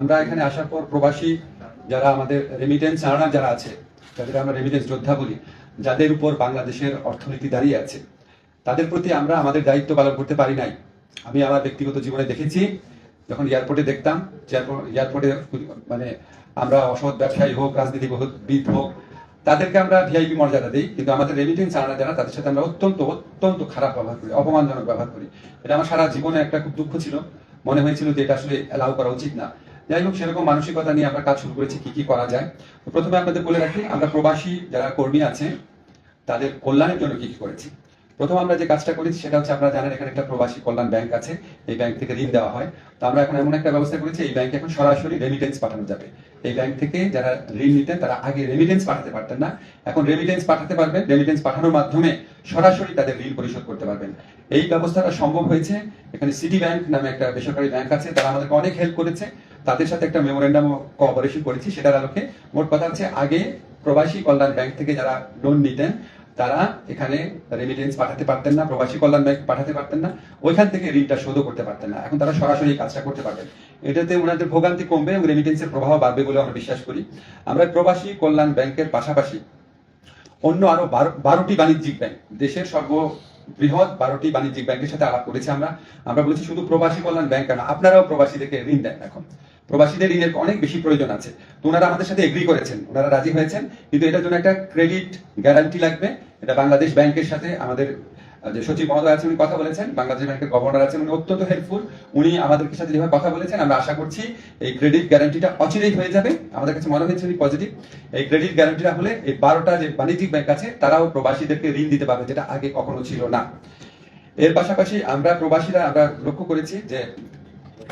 আমরা এখানে আসার পর প্রবাসী যারা আমাদের রেমিটেন্স আর্নার যারা আছে যাদের আমরা রেমিটেন্স যোদ্ধা বলি, যাদের উপর বাংলাদেশের অর্থনীতি দাঁড়িয়ে আছে, তাদের প্রতি আমরা আমাদের দায়িত্ব পালন করতে পারি নাই। আমি আমার ব্যক্তিগত জীবনে দেখেছি, যখন এয়ারপোর্টে দেখতাম এয়ারপোর্টে মানে আমরা অসৎ ব্যবসায়ী হোক, রাজনীতিবিদ হোক তাদেরকে আমরা ভিআইপি মর্যাদা দিই, কিন্তু আমাদের রেমিটেন্স আর্নার যারা, তাদের সাথে আমরা অত্যন্ত অত্যন্ত খারাপ ব্যবহার করি, অপমানজনক ব্যবহার করি। এটা আমার সারা জীবনে একটা খুব দুঃখ ছিল। মনে হয়েছিল যে এটা আসলে অ্যালাউ করা উচিত না। যাই হোক, সেরকম মানসিকতা নিয়ে আমরা কাজ শুরু করেছি, কি কি করা যায়। তো প্রথমে আপনাদের বলে রাখি, আমরা প্রবাসী যারা কর্মী আছে, তাদের কল্যাণের জন্য কি কি করেছি। প্রথম আমরা যে কাজটা করেছি, সেটা হচ্ছে আপনারা জানেন, এখানে একটা প্রবাসী কল্যাণ ব্যাংক আছে, এই ব্যাংক থেকে ঋণ দেওয়া হয়। তো আমরা এখন এমন একটা ব্যবস্থা করেছি, এই ব্যাংকে এখন সরাসরি রেমিটেন্স পাঠানো যাবে। এই ব্যাংক থেকে যারা ঋণ নিতেন, তারা আগে রেমিটেন্স পাঠাতে পারতেন না। এখন রেমিটেন্স পাঠাতে পারবেন রেমিটেন্স পাঠানোর মাধ্যমে সরাসরি তাদের ঋণ পরিশোধ করতে পারবেন। এই ব্যবস্থাটা সম্ভব হয়েছে। এখানে সিটি ব্যাংক নামে একটা বেসরকারি ব্যাংক আছে, তারা আমাদেরকে অনেক হেল্প করেছে। তাদের সাথে একটা মেমোরেন্ডাম কোঅপারেশন করেছি, সেটার আলোকে মোট কথা হচ্ছে আগে প্রবাসী কল্যাণ ব্যাংক থেকে যারা লোন নিতেন, তারা এখানে রেমিটেন্স পাঠাতে পারতেন না, প্রবাসী কল্যাণ ব্যাংক পাঠাতে পারতেন না, ওইখান থেকে ঋণটা শোধও করতে পারতেন না। এখন তারা সরাসরি কাজটা করতে পারবেন। এটাতে ওনাদের ভোগান্তি কমবে এবং রেমিটেন্সের প্রভাব বাড়বে বলে আমরা বিশ্বাস করি। আমরা প্রবাসী কল্যাণ ব্যাংকের পাশাপাশি অন্য আরও বারো- বারোটি বাণিজ্যিক ব্যাংক, দেশের সর্ব বৃহৎ বারোটি বাণিজ্যিক ব্যাংকের সাথে আলাপ করেছি আমরা। আমরা বলেছি শুধু প্রবাসী কল্যাণ ব্যাংক না আপনারাও প্রবাসীদেরকে ঋণ দেন এখন। প্রবাসীদের ঋণের অনেক বেশি প্রয়োজন আছে। তো ওনারা আমাদের সাথে এগ্রি করেছেন। ওনারা রাজি হয়েছেন। কিন্তু এটার জন্য একটা ক্রেডিট গ্যারান্টি লাগবে। এটা বাংলাদেশ ব্যাংকের সাথে আমাদের যে সচিব মহোদয় আছেন উনি কথা বলেছেন। বাংলাদেশ ব্যাংকের গভর্নর আছেন, উনি অত্যন্ত হেল্পফুল উনি আমাদের সাথে যেভাবে কথা বলেছেন, আমরা আশা করছি এই ক্রেডিট গ্যারান্টিটা অচিরেই হয়ে যাবে। আমাদের কাছে মনে হয়েছে পজিটিভ এই ক্রেডিট গ্যারান্টিটা হলে এই বারোটা যে বাণিজ্যিক ব্যাংক আছে, তারাও প্রবাসীদেরকে ঋণ দিতে পারবে, যেটা আগে কখনো ছিল না। এর পাশাপাশি আমরা প্রবাসীরা, আমরা লক্ষ্য করেছি যে,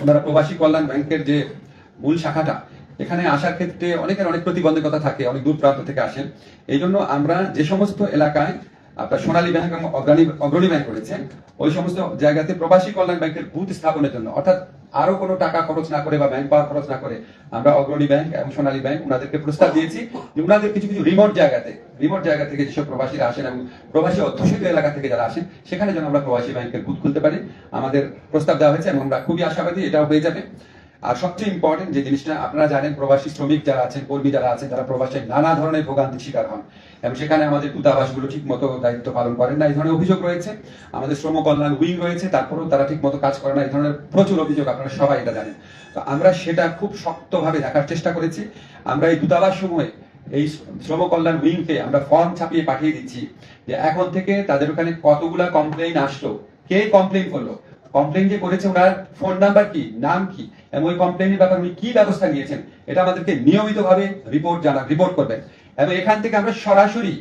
ওনারা প্রবাসী কল্যাণ ব্যাংকের যে মূল শাখাটা। এখানে আসার ক্ষেত্রে অনেকের অনেক প্রতিবন্ধকতা থাকে, অনেক দূর প্রান্ত থেকে আসেন এই জন্য আমরা যে সমস্ত এলাকায় আপনার সোনালী ব্যাংক এবং অগ্রণী অগ্রণী ব্যাংক রয়েছেন ওই সমস্ত জায়গাতে প্রবাসী কল্যাণ ব্যাংকের বুথ স্থাপনের জন্য, অর্থাৎ আরও কোনো টাকা খরচ না করে বা ব্যাংক পাওয়ার খরচ না করে আমরা অগ্রণী ব্যাংক এবং সোনালী ব্যাংক ওনাদেরকে প্রস্তাব দিয়েছি যে ওনাদের কিছু কিছু রিমোট জায়গাতে রিমোট জায়গা থেকে যেসব প্রবাসীরা আসেন এবং প্রবাসী অধ্যুষিত এলাকা থেকে যারা আসেন, সেখানে যেন আমরা প্রবাসী ব্যাংকের বুথ খুলতে পারি। আমাদের প্রস্তাব দেওয়া হয়েছে এবং আমরা খুবই আশাবাদী এটাও হয়ে যাবে। আর সবচেয়ে ইম্পর্টেন্ট যে জিনিসটা, আপনারা জানেন প্রবাসী শ্রমিক যারা আছেন, কর্মী যারা আছেন, তারা প্রবাসে নানা ধরনের ভোগান্তির শিকার হন। এবং সেখানে আমাদের দূতাবাসগুলো ঠিক মতো দায়িত্ব পালন করেন না, এই ধরনের অভিযোগ রয়েছে। আমাদের শ্রম কল্যাণ উইং রয়েছে, তারপরেও তারা ঠিক মতো কাজ করে না, এই ধরনের প্রচুর অভিযোগ, আপনারা সবাই এটা জানেন। তো আমরা সেটা খুব শক্তভাবে দেখার চেষ্টা করেছি। আমরা এই দূতাবাস সমূহে এই শ্রম কল্যাণ উইংকে আমরা ফর্ম ছাপিয়ে পাঠিয়ে দিচ্ছি যে এখন থেকে তাদের ওখানে কতগুলা কমপ্লেইন আসলো, কে কমপ্লেইন করল? কমপ্লেইন যে করেছে ওনার ফোন নাম্বার কি, নাম কি? এবং ওই কমপ্লেইনের ব্যাপারে উনি কি ব্যবস্থা নিয়েছেন, এটা আমাদেরকে নিয়মিতভাবে রিপোর্ট জানা রিপোর্ট করবেন। এবং এখান থেকে আমরা সরাসরি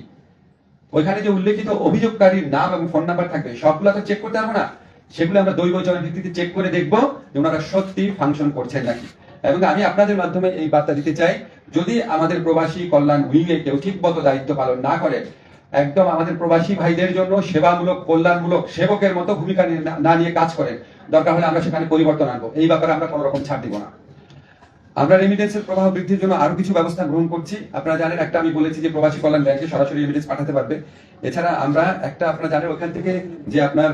ওইখানে যে উল্লেখিত অভিযোগকারীর নাম এবং ফোন নাম্বার থাকবে, সবগুলো তো চেক করতে পারব না। সেগুলো আমরা দৈব চয়ন ভিত্তিতে চেক করে দেখব যে ওনারা সত্যি ফাংশন করছেন নাকি। এবং আমি আপনাদের মাধ্যমে এই বার্তা দিতে চাই, যদি আমাদের প্রবাসী কল্যাণ উইংয়ে কেউ ঠিক মতো দায়িত্ব পালন না করে একদম আমাদের প্রবাসী ভাইদের জন্য সেবামূলক, কল্যাণমূলক সেবকের মতো ভূমিকা না- নিয়ে কাজ করেন দরকার হলে আমরা সেখানে পরিবর্তন আনব। এই ব্যাপারে আমরা কোনো রকম ছাড় দিব না। আমরা রেমিটেন্সের প্রবাহ বৃদ্ধির জন্য আরও কিছু ব্যবস্থা গ্রহণ করছি। আপনারা জানেন, একটা আমি বলেছি যে প্রবাসী কল্যাণ ব্যাংকে সরাসরি রেমিটেন্স পাঠাতে পারবে। এছাড়া আমরা একটা, আপনারা জানেন, ওখান থেকে যে আপনার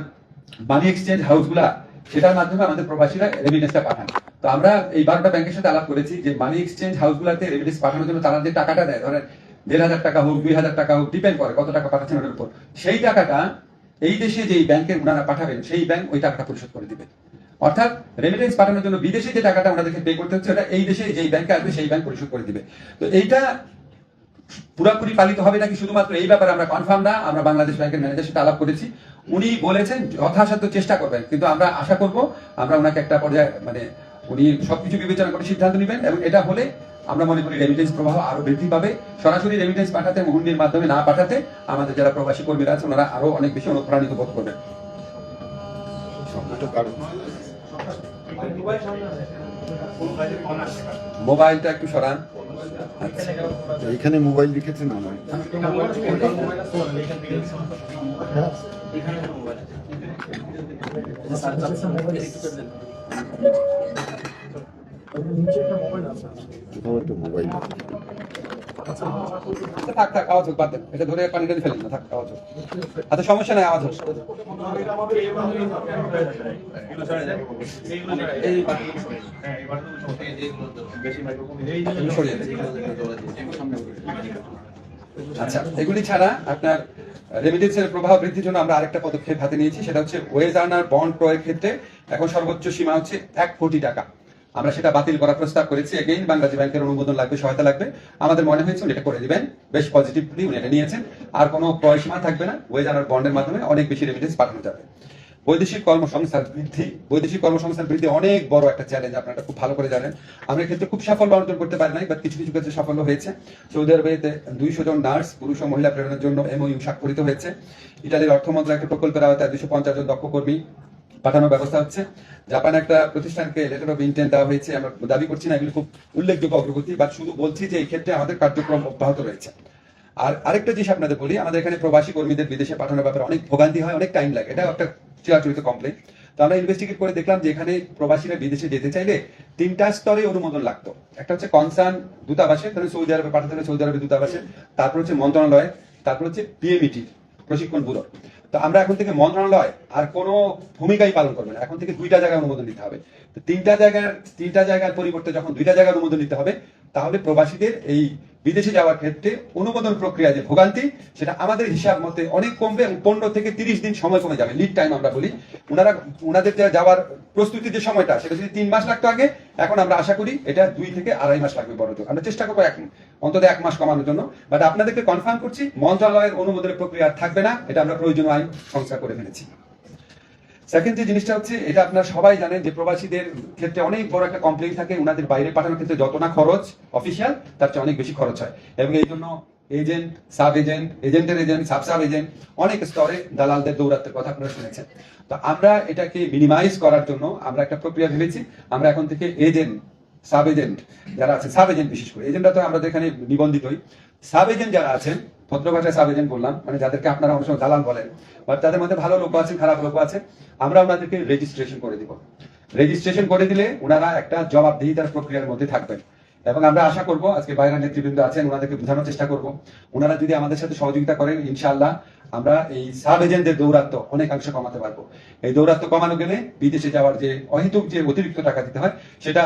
মানি এক্সচেঞ্জ হাউসগুলা সেটার মাধ্যমে আমাদের প্রবাসীরা রেমিটেন্সটা পাঠান। তো আমরা এই বারোটা ব্যাংকের সাথে আলাপ করেছি যে মানি এক্সচেঞ্জ হাউসগুলাতে রেমিটেন্স পাঠানোর জন্য তারা যে টাকাটা দেয়, ধরেন দেড় হাজার টাকা হোক, দুই হাজার টাকা হোক ডিপেন্ড করে কত টাকা পাঠাচ্ছেন ওটার উপর। সেই টাকাটা এই দেশে যেই ব্যাংকের ওনারা পাঠাবেন, সেই ব্যাংক ওই টাকাটা পরিশোধ করে দিবে। অর্থাৎ রেমিটেন্স পাঠানোর জন্য বিদেশে যে টাকাটা ওনাদেরকে পে করতে হচ্ছে, ওটা এই দেশে যেই ব্যাংকে আসবে, সেই ব্যাংক পরিশোধ করে দিবে। তো এইটা পুরাপুরি পালিত হবে নাকি শুধুমাত্র এই ব্যাপারে আমরা কনফার্ম না, আমরা বাংলাদেশ ব্যাংকের ম্যানেজার সাথে আলাপ করেছি। উনি বলেছেন, যথাসাধ্য চেষ্টা করবেন, কিন্তু আমরা আশা করব, আমরা ওনাকে একটা পর্যায়ে মানে উনি সবকিছু বিবেচনা করে সিদ্ধান্ত নেবেন, এবং এটা হলে আমরা মনে করি রেমিটেন্স প্রবাহ আরও বৃদ্ধি পাবে। সরাসরি রেমিটেন্স পাঠাতে মুহুন্ডির মাধ্যমে না পাঠাতে আমাদের যারা প্রবাসী কর্মীরা আছে ওনারা আরও অনেক বেশি অনুপ্রাণিত বোধ করবেন। মোবাইলটা একটু সরান। এখানে মোবাইল লিখেছেন আমার কোথাও একটা মোবাইল থাক থাক, আওয়াজ হোক, বাদ দেন এটা ধরে পানিটা ফেলেন না, থাক, আওয়াজ হোক। আচ্ছা সমস্যা নাই, আওয়াজ হোক। আচ্ছা এগুলি ছাড়া আপনার রেমিটেন্সের প্রভাব বৃদ্ধির জন্য আমরা আরেকটা পদক্ষেপ হাতে নিয়েছি, সেটা হচ্ছে ওয়েজ আর্নার বন্ড ক্রয়ের ক্ষেত্রে এখন সর্বোচ্চ সীমা হচ্ছে এক কোটি টাকা। আমরা সেটা বাতিল করার প্রস্তাব করেছি। এগেইন বাংলাদেশ ব্যাংকের অনুমোদন লাগবে, সহায়তা লাগবে। আমাদের মনে হয়েছে উনি এটা করে দিবেন। বেশ পজিটিভলি উনি এটা নিয়েছেন। আর কোনো ক্রয় সীমা থাকবে না। ওয়েজ আর্নার বন্ডের মাধ্যমে অনেক বেশি রেমিটেন্স পাঠানো যাবে। বৈদেশিক কর্মসংস্থান বৃদ্ধি। বৈদেশিক কর্মসংস্থান বৃদ্ধি অনেক বড় একটা চ্যালেঞ্জ আপনারা খুব ভালো করে জানেন। আমরা ক্ষেত্রে খুব সাফল্য অর্জন করতে পারি নাই বাট কিছু কিছু ক্ষেত্রে সাফল্য হয়েছে। সৌদি আরবেতে দুইশো জন নার্স, পুরুষ ও মহিলা প্রেরণের জন্য এমওইউ স্বাক্ষরিত হয়েছে। ইটালির অর্থ মন্ত্রণালয় একটা প্রকল্পের আওতায় দুশো পঞ্চাশ জন দক্ষ কর্মী পাঠানোর ব্যবস্থা হচ্ছে। জাপান একটা প্রতিষ্ঠানকে লেটার অফ ইন্টেন্ট দেওয়া হয়েছে, আমরা দাবি করছি না, এগুলো খুব উল্লেখযোগ্য অগ্রগতি বা শুধু বলছি যে এই ক্ষেত্রে আমাদের কার্যক্রম অব্যাহত রয়েছে। আর আরেকটা জিনিস আপনাদের বলি, আমাদের এখানে প্রবাসী কর্মীদের বিদেশে পাঠানোর ব্যাপারে অনেক ভোগান্তি হয়, অনেক টাইম লাগে। এটা একটা চিরাচরিত কমপ্লেন তো আমরা ইনভেস্টিগেট করে দেখলাম যে এখানে প্রবাসীরা বিদেশে যেতে চাইলে তিনটা স্তরে অনুমোদন লাগতো। একটা হচ্ছে কনসার্ন দূতাবাসে ধরেন সৌদি আরবে পাঠাতে হলে সৌদি আরবে দূতাবাসে, তারপর হচ্ছে মন্ত্রণালয়, তারপর হচ্ছে পিএমইটি প্রশিক্ষণ ব্যুরো। তো আমরা এখন থেকে মন্ত্রণালয় আর কোনো ভূমিকাই পালন করবে না। এখন থেকে দুইটা জায়গায় অনুমোদন নিতে হবে। তো তিনটা জায়গার তিনটা জায়গার পরিবর্তে যখন দুইটা জায়গায় অনুমোদন নিতে হবে, তাহলে প্রবাসীদের এই বিদেশে যাওয়ার ক্ষেত্রে অনুমোদন প্রক্রিয়া যে ভোগান্তি, সেটা আমাদের হিসাব মতে অনেক কমবে এবং পনেরো থেকে তিরিশ দিন সময় কমে যাবে। লিড টাইম আমরা বলি। ওনারা ওনাদের যাওয়ার প্রস্তুতি যে সময়টা, সেটা যদি তিন মাস লাগতো আগে, এখন আমরা আশা করি এটা দুই থেকে আড়াই মাস লাগবে বড়। আমরা চেষ্টা করব এক অন্তত এক মাস কমানোর জন্য। বাট আপনাদেরকে কনফার্ম করছি, মন্ত্রণালয়ের অনুমোদনের প্রক্রিয়া থাকবে না। এটা আমরা প্রয়োজনীয় আইন সংস্কার করে ফেলেছি। সেকেন্ড যে জিনিসটা হচ্ছে, এটা আপনারা সবাই জানেন যে প্রবাসীদের ক্ষেত্রে অনেক বড় একটা কমপ্লেন থাকে। ওনাদের বাইরে পাঠানোর ক্ষেত্রে যত না খরচ অফিসিয়াল তার চেয়ে অনেক বেশি খরচ হয়। এবং এই জন্য এজেন্ট সাব এজেন্ট এজেন্টের এজেন্ট সাব সাব এজেন্ট অনেক স্তরে দালালদের দৌরাত্মের কথা আপনারা শুনেছেন। তো আমরা এটাকে মিনিমাইজ করার জন্য আমরা একটা প্রক্রিয়া ভেবেছি। আমরা এখন থেকে এজেন্ট সাব এজেন্ট যারা আছে সাব এজেন্ট বিশেষ করে। এজেন্টরা তো আমাদের এখানে নিবন্ধিতই। সাব এজেন্ট যারা আছেন ভদ্র সাব এজেন্ট বললাম মানে যাদেরকে আপনারা অনেক সময় দালাল বলেন, বা তাদের মধ্যে ভালো লোক আছে, খারাপ লোক আছে, আমরা ওনাদেরকে রেজিস্ট্রেশন করে দিব। রেজিস্ট্রেশন করে দিলে ওনারা একটা জবাবদিহিতার প্রক্রিয়ার মধ্যে থাকবেন। এবং আমরা আশা করব, আজকে বাইরের নেতৃবৃন্দ আছেন, ওনাদেরকে বোঝানোর চেষ্টা করব। ওনারা যদি আমাদের সাথে সহযোগিতা করেন, ইনশাআল্লাহ আমরা এই সাব এজেন্টদের দৌরাত্ম অনেকাংশ কমাতে পারব। এই দৌরাত্ম কমানো গেলে বিদেশে যাওয়ার যে অহেতুক যে অতিরিক্ত টাকা দিতে হয়, সেটা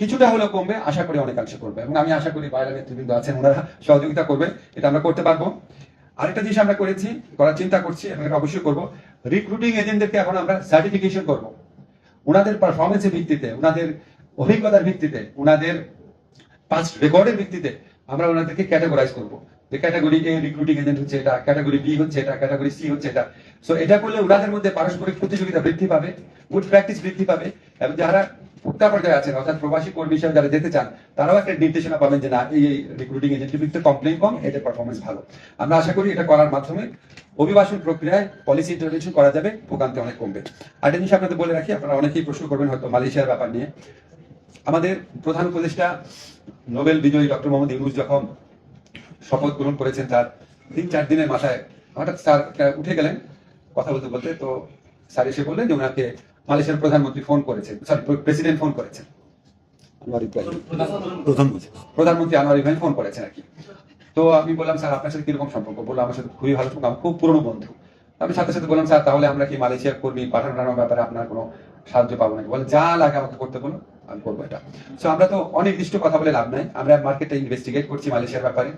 কিছুটা হলেও কমবে, আশা করি অনেকাংশে করবে এবং আমি আশা করি বাইরের নেতৃবৃন্দ আছেন, ওনারা সহযোগিতা করবে এটা আমরা করতে পারব। আরেকটা জিনিস আমরা করেছি, করার চিন্তা করছি, এটা অবশ্যই করব। রিক্রুটিং এজেন্টদেরকে এখন আমরা সার্টিফিকেশন করব। ওনাদের পারফরমেন্সের ভিত্তিতে, ওনাদের অভিজ্ঞতার ভিত্তিতে, ওনাদের পাস্ট রেকর্ডের ভিত্তিতে আমরা ওনাদেরকে ক্যাটাগরাইজ করব। যে ক্যাটাগরি এ রিক্রুটিং এজেন্ট হচ্ছে এটা ক্যাটাগরি বি হচ্ছে এটা ক্যাটাগরি সি হচ্ছে এটা। সো এটা করলে ওনাদের মধ্যে পারস্পরিক প্রতিযোগিতা বৃদ্ধি পাবে গুড প্র্যাকটিস বৃদ্ধি পাবে। এবং যারা ভোক্তা পর্যায়ে আছেন অর্থাৎ প্রবাসী কর্মী হিসেবে যারা যেতে চান, তারাও একটা নির্দেশনা পাবেন যে না, এই রিক্রুটিং এজেন্টের ভিত্তিতে কমপ্লেন কম এদের পারফরমেন্স ভালো। আমরা আশা করি এটা করার মাধ্যমে অভিবাসন প্রক্রিয়ায় পলিসি ইন্টারভেনশন করা যাবে, ভোগান্তি অনেক কমবে। আর একটা জিনিস আপনাদের বলে রাখি, আপনারা অনেকেই প্রশ্ন করবেন হয়তো মালয়েশিয়ার ব্যাপার নিয়ে। আমাদের প্রধান উপদেষ্টা নোবেল বিজয়ী ডক্টর মোহাম্মদ ইউনুস যখন শপথ গ্রহণ করেছেন, তার তিন চার দিনের মাথায় হঠাৎ স্যার উঠে গেলেন কথা বলতে বলতে, তো স্যার এসে বললেন যে ওনাকে মালয়েশিয়ার প্রধানমন্ত্রী ফোন করেছেন। সরি প্রেসিডেন্ট ফোন করেছেন। আনোয়ার ইব্রাহিম প্রধানমন্ত্রী। প্রধানমন্ত্রী। আনোয়ার ইব্রাহিম ফোন করেছেন আর কি। তো আমি বললাম স্যার আপনার সাথে কীরকম সম্পর্ক? বলল আমার সাথে খুবই ভালো সম্পর্ক আমার খুব পুরনো বন্ধু। আমি সাথে সাথে বললাম স্যার তাহলে আমরা কি মালয়েশিয়ার কর্মী পাঠানো টানোর ব্যাপারে আপনার কোনো সাহায্য পাবো নাকি? বলে যা লাগে আমাকে করতে বলো আমি করব এটা। সো আমরা তো অনির্দিষ্ট কথা বলে লাভ নাই। আমরা মার্কেটটা ইনভেস্টিগেট করছি মালয়েশিয়ার ব্যাপারে।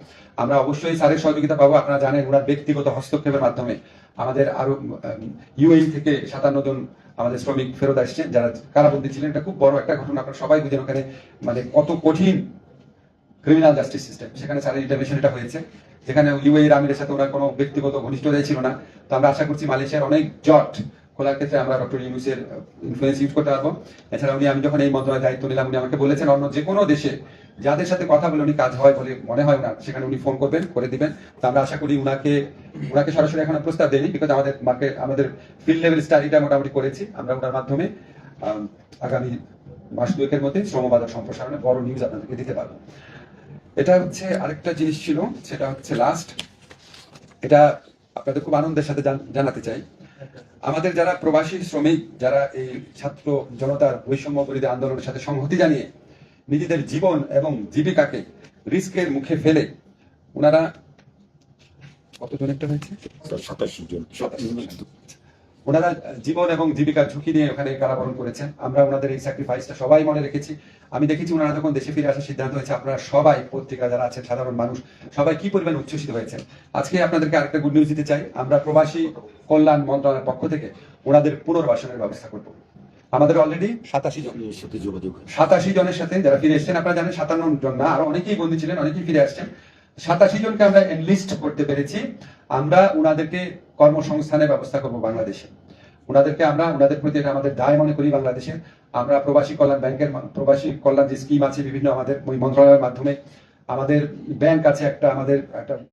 আমরা অবশ্যই স্যারের সহযোগিতা পাবো। আপনারা জানেন ওনার ব্যক্তিগত হস্তক্ষেপের মাধ্যমে আমাদের আরও ইউএই থেকে সাতান্ন জন আমাদের শ্রমিক ফেরত আসছেন যারা কারাবন্দি ছিলেন, এটা খুব বড় একটা ঘটনা, আপনারা সবাই বুঝেন ওখানে মানে কত কঠিন ক্রিমিনাল জাস্টিস সিস্টেম সেখানে স্যারের ইন্টারভেশন এটা হয়েছে। যেখানে ইউএ আমিরের সাথে ওনার কোনো ব্যক্তিগত ঘনিষ্ঠতাই ছিল না। তো আমরা আশা করছি মালয়েশিয়ার অনেক জট খোলার ক্ষেত্রে আমরা ডক্টর ইউনুসের ইনফ্লুয়েন্স ইউজ করতে পারব। এছাড়া উনি, আমি যখন এই মন্ত্রণালয়ের দায়িত্ব নিলাম, উনি আমাকে বলেছেন, অন্য যে কোনো দেশে যাদের সাথে কথা বলে উনি কাজ হয় বলে মনে হয় ওনার সেখানে উনি ফোন করবেন, করে দিবেন। তো আমরা আশা করি উনাকে উনাকে সরাসরি এখন প্রস্তাব দেয়নি বিকজ আমাদের মার্কেট আমাদের ফিল্ড লেভেল স্টাডিটা মোটামুটি করেছি আমরা ওনার মাধ্যমে। আগামী মাস দুয়েকের মধ্যে শ্রমবাজার সম্প্রসারণে বড় নিউজ আপনাদেরকে দিতে পারব। এটা হচ্ছে আরেকটা জিনিস ছিল, সেটা হচ্ছে লাস্ট এটা আপনাদের খুব আনন্দের সাথে জানাতে চাই। আমাদের যারা প্রবাসী শ্রমিক যারা এই ছাত্র জনতার বৈষম্য বিরোধী আন্দোলনের সাথে সংহতি জানিয়ে নিজেদের জীবন এবং জীবিকাকে রিস্কের মুখে ফেলে ওনারা কতজন একটা হয়েছে? সাতাশি জন। ওনারা জীবন এবং জীবিকার ঝুঁকি নিয়ে ওখানে কারাবরণ করেছেন। আমরা ওনাদের এই স্যাক্রিফাইসটা সবাই মনে রেখেছি। আমি দেখেছি ওনারা যখন দেশে ফিরে আসার সিদ্ধান্ত হয়েছে আপনারা সবাই পত্রিকা যারা আছেন সাধারণ মানুষ সবাই কি পরিমাণ উচ্ছ্বসিত হয়েছেন? আজকে আপনাদেরকে আরেকটা গুড নিউজ দিতে চাই। আমরা প্রবাসী কল্যাণ মন্ত্রণালয়ের পক্ষ থেকে ওনাদের পুনর্বাসনের ব্যবস্থা করব। আমাদের অলরেডি সাতাশি জনের সাথে যোগাযোগ সাতাশি জনের সাথে যারা ফিরে এসেছেন আপনারা জানেন সাতান্ন জন না আরও অনেকেই বন্দী ছিলেন অনেকেই ফিরে আসছেন। সাতাশি জনকে আমরা এনলিস্ট করতে পেরেছি। আমরা ওনাদেরকে কর্মসংস্থানের ব্যবস্থা করব বাংলাদেশে। ওনাদেরকে আমরা, ওনাদের প্রতি আমাদের দায় মনে করি বাংলাদেশে। আমরা প্রবাসী কল্যাণ ব্যাংকের প্রবাসী কল্যাণ যে স্কিম আছে বিভিন্ন আমাদের ওই মন্ত্রণালয়ের মাধ্যমে, আমাদের ব্যাংক আছে একটা, আমাদের একটা